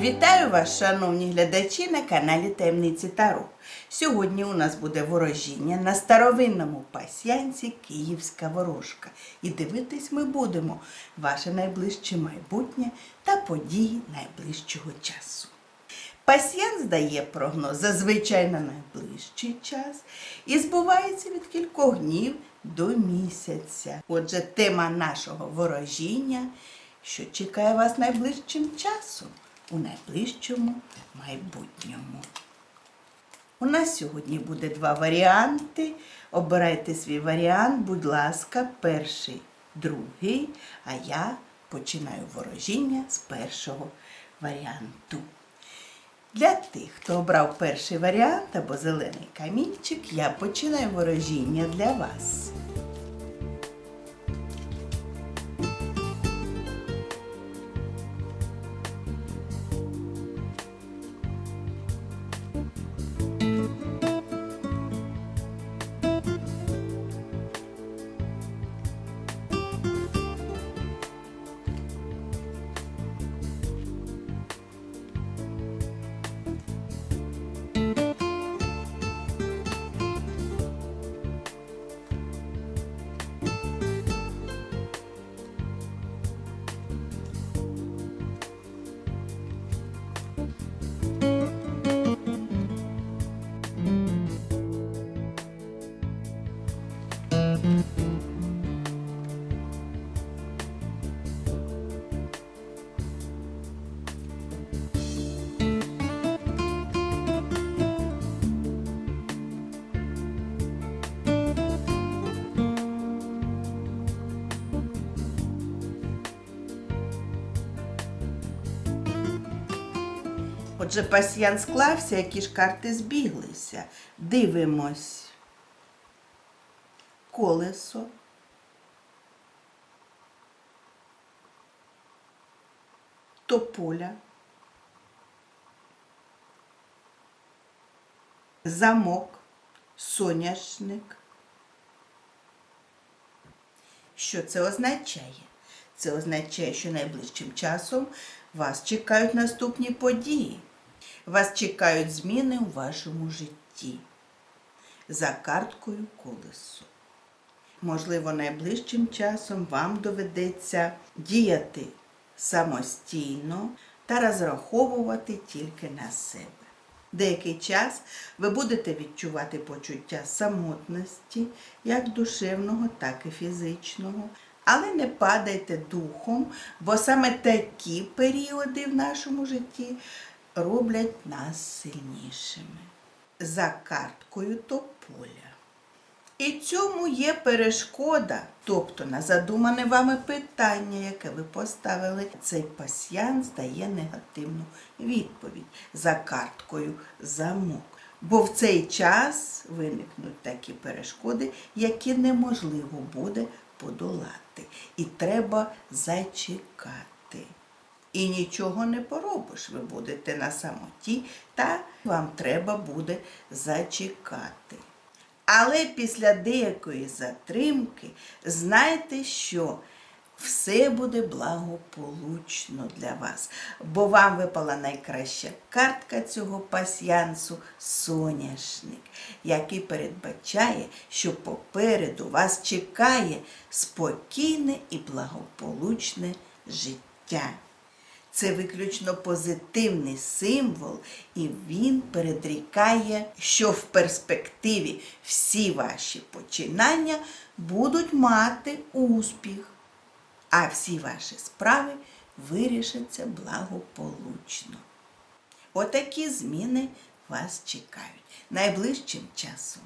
Вітаю вас, шановні глядачі, на каналі Таємниці Таро. Сьогодні у нас буде ворожіння на старовинному пасьянці Київська ворожка. І дивитись ми будемо ваше найближче майбутнє та події найближчого часу. Пасьянс дає прогноз зазвичай на найближчий час і збувається від кількох днів до місяця. Отже, тема нашого ворожіння, що чекає вас найближчим часом у найближчому майбутньому. У нас сьогодні буде два варіанти. Обирайте свій варіант, будь ласка, перший, другий, а я починаю ворожіння з першого варіанту. Для тих, хто обрав перший варіант або зелений камінчик, я починаю ворожіння для вас. Отже, пасьян склався, які ж карти збіглися. Дивимось. Колесо. Тополя. Замок. Соняшник. Що це означає? Це означає, що найближчим часом вас чекають наступні події. Вас чекають зміни у вашому житті. За карткою колесо. Можливо, найближчим часом вам доведеться діяти самостійно та розраховувати тільки на себе. Деякий час ви будете відчувати почуття самотності, як душевного, так і фізичного. Але не падайте духом, бо саме такі періоди в нашому житті роблять нас сильнішими. За карткою тополя. І цьому є перешкода, тобто на задумане вами питання, яке ви поставили, цей пасьянс дає негативну відповідь за карткою замок. Бо в цей час виникнуть такі перешкоди, які неможливо буде подолати. І треба зачекати. І нічого не поробиш, ви будете на самоті, та вам треба буде зачекати. Але після деякої затримки знайте, що все буде благополучно для вас, бо вам випала найкраща картка цього пасьянсу соняшник, який передбачає, що попереду вас чекає спокійне і благополучне життя. Це виключно позитивний символ, і він передрікає, що в перспективі всі ваші починання будуть мати успіх, а всі ваші справи вирішаться благополучно. Отакі зміни вас чекають найближчим часом.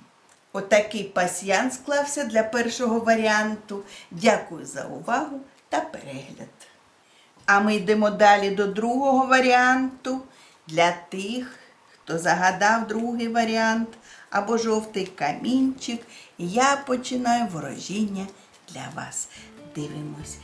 Отакий пасьян склався для першого варіанту. Дякую за увагу та перегляд. А ми йдемо далі до другого варіанту. Для тих, хто загадав другий варіант або жовтий камінчик, я починаю ворожіння для вас. Дивимось.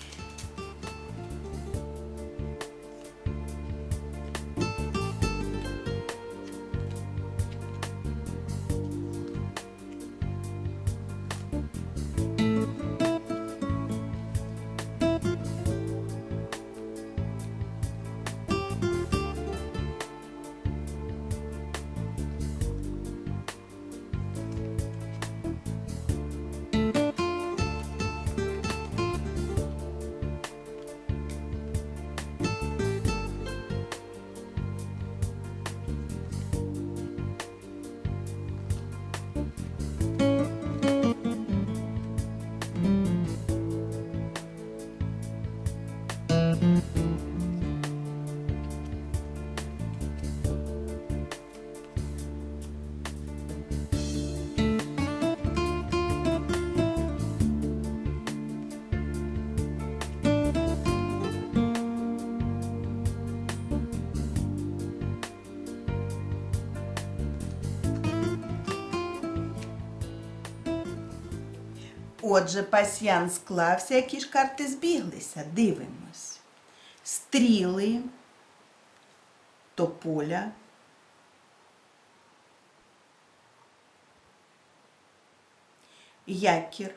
Отже, пасьян склався, які ж карти збіглися. Дивимось. Стріли, тополя, якір,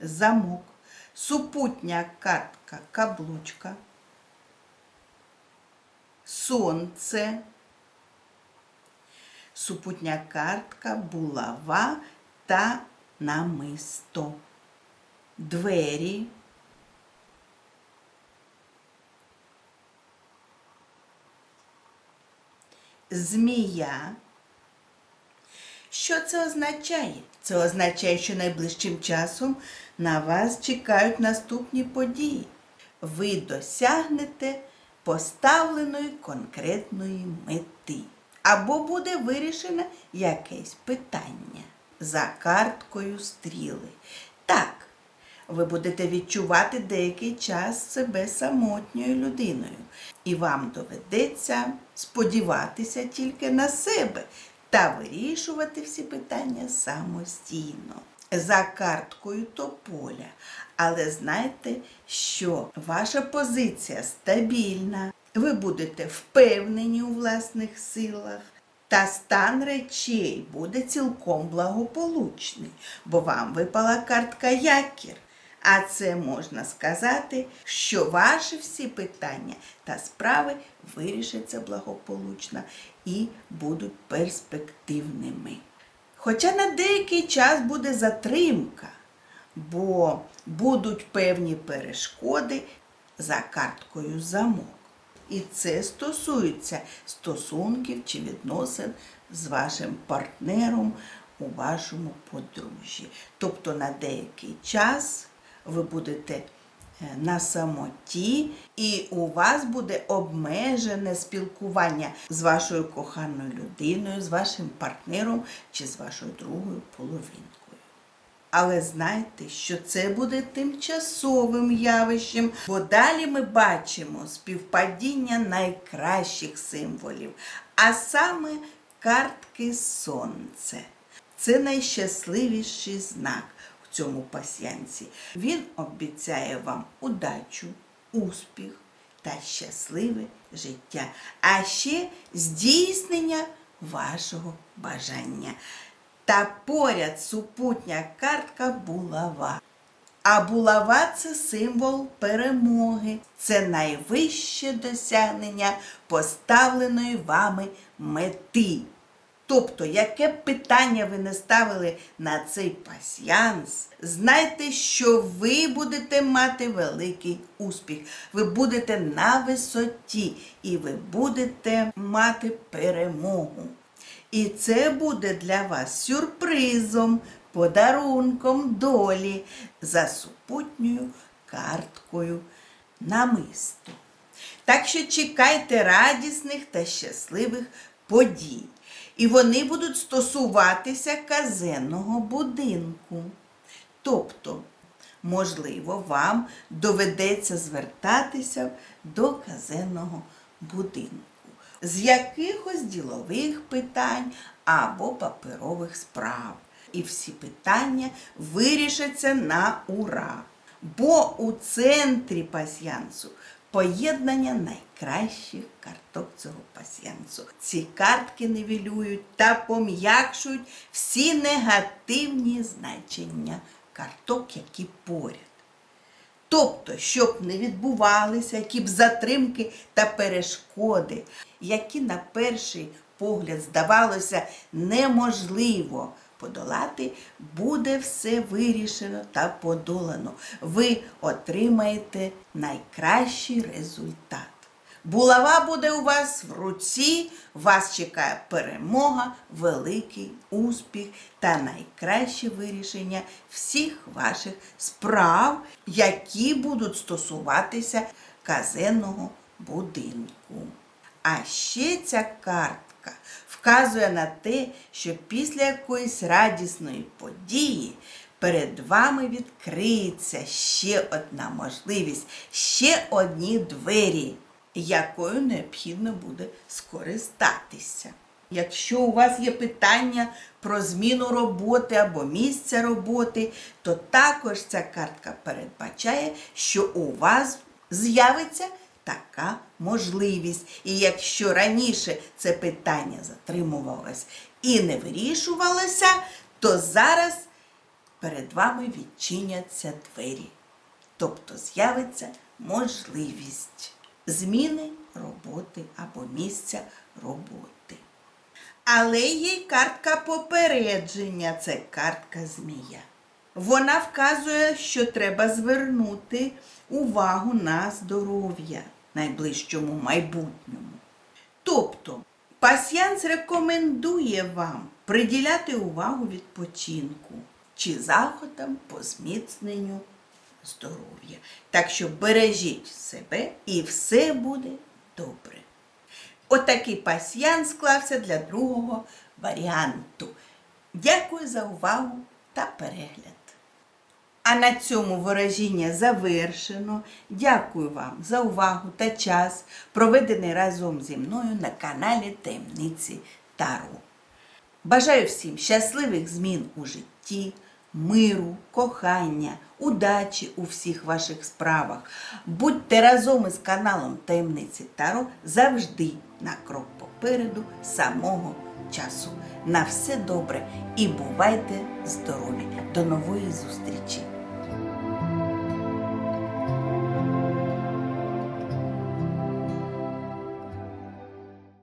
замок, супутня картка, каблучка, сонце, супутня картка, булава та намисто, двері, змія. Що це означає? Це означає, що найближчим часом на вас чекають наступні події. Ви досягнете поставленої конкретної мети. Або буде вирішено якесь питання за карткою стріли. Так, ви будете відчувати деякий час себе самотньою людиною, і вам доведеться сподіватися тільки на себе та вирішувати всі питання самостійно. За карткою тополя. Але знайте, що ваша позиція стабільна, ви будете впевнені у власних силах. Та стан речей буде цілком благополучний, бо вам випала картка якір. А це можна сказати, що ваші всі питання та справи вирішаться благополучно і будуть перспективними. Хоча на деякий час буде затримка, бо будуть певні перешкоди за карткою замок. І це стосується стосунків чи відносин з вашим партнером у вашому подружжі. Тобто на деякий час ви будете е, на самоті, і у вас буде обмежене спілкування з вашою коханою людиною, з вашим партнером чи з вашою другою половинкою. Але знайте, що це буде тимчасовим явищем, бо далі ми бачимо співпадіння найкращих символів, а саме картки Сонце. Це найщасливіший знак в цьому пасьянці. Він обіцяє вам удачу, успіх та щасливе життя, а ще здійснення вашого бажання. Та поряд супутня картка булава. А булава це символ перемоги, це найвище досягнення поставленої вами мети. Тобто, яке б питання ви не ставили на цей пасьянс, знайте, що ви будете мати великий успіх. Ви будете на висоті і ви будете мати перемогу. І це буде для вас сюрпризом, подарунком долі за супутньою карткою намисто. Так що чекайте радісних та щасливих подій. І вони будуть стосуватися казенного будинку. Тобто, можливо, вам доведеться звертатися до казенного будинку з якихось ділових питань або паперових справ. І всі питання вирішаться на ура. Бо у центрі пасьянсу поєднання найкращих карток цього пасьянсу. Ці картки нивелюють та пом'якшують всі негативні значення карток, які поряд. Тобто, щоб не відбувалися які б затримки та перешкоди, які на перший погляд здавалося неможливо подолати, буде все вирішено та подолано. Ви отримаєте найкращий результат. Булава буде у вас в руці, вас чекає перемога, великий успіх та найкраще вирішення всіх ваших справ, які будуть стосуватися казенного будинку. А ще ця картка вказує на те, що після якоїсь радісної події перед вами відкриється ще одна можливість, ще одні двері, якою необхідно буде скористатися. Якщо у вас є питання про зміну роботи або місця роботи, то також ця картка передбачає, що у вас з'явиться така можливість. І якщо раніше це питання затримувалось і не вирішувалося, то зараз перед вами відчиняться двері. Тобто з'явиться можливість зміни роботи або місця роботи. Але є картка попередження це картка змія. Вона вказує, що треба звернути увагу на здоров'я найближчому майбутньому. Тобто, пасьянс рекомендує вам приділяти увагу відпочинку чи заходам по зміцненню здоров'я. Так що бережіть себе і все буде добре. Отакий пасьян склався для другого варіанту. Дякую за увагу та перегляд. А на цьому ворожіння завершено. Дякую вам за увагу та час, проведений разом зі мною на каналі Таємниці Таро. Бажаю всім щасливих змін у житті, миру, кохання, удачі у всіх ваших справах. Будьте разом із каналом Таємниці Таро завжди на крок попереду самого часу. На все добре і бувайте здорові! До нової зустрічі!